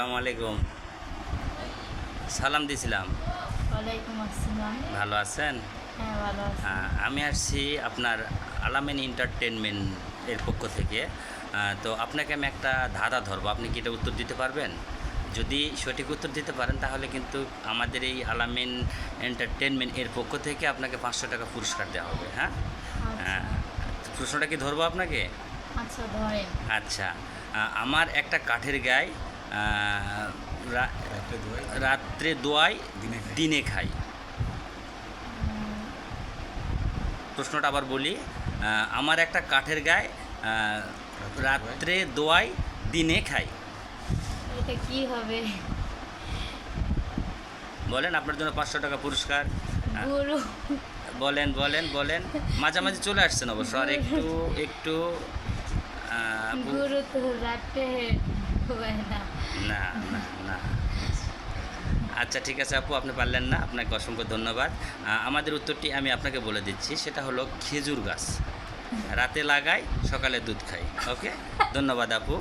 আসসালামু আলাইকুম। সালাম দিছিলাম। ভালো আছেন? হ্যাঁ আহ, আমি আসছি আপনার আলামিন এন্টারটেনমেন্ট এর পক্ষ থেকে। তো আপনাকে আমি একটা ধাঁধা ধরবো। আপনি কি এটা উত্তর দিতে পারবেন? যদি সঠিক উত্তর দিতে পারেন তাহলে কিন্তু আমাদের এই আলামিন এন্টারটেনমেন্ট এর পক্ষ থেকে আপনাকে পাঁচশো টাকা পুরস্কার দেওয়া হবে হ্যাঁ? হ্যাঁ প্রশ্নটা কি ধরবো আপনাকে? আচ্ছা আচ্ছা আমার একটা কাঠের গায়ে রাত্রে দোয়াই? দিনে খাই। প্রশ্নটা আবার বলি আমার একটা কাঠের গায়ে রাত্রে দোয়াই? দিনে খাই। এটা কি হবে? বলেন আপনার জন্য পাঁচশো টাকা পুরস্কার। বলেন বলেন বলেন। মাঝামাঝি চলে আসছেন অবশ্য আর একটু একটু গুরু তো রাতে হয় না। না না না। আচ্ছা ঠিক আছে আপু, আপনি পারলেন না। আপনাকে অসংখ্য ধন্যবাদ। আমাদের উত্তরটি আমি আপনাকে বলে দিচ্ছি, সেটা হলো খেজুর গাছ। রাতে লাগাই, সকালে দুধ খাই। ওকে? ধন্যবাদ আপু।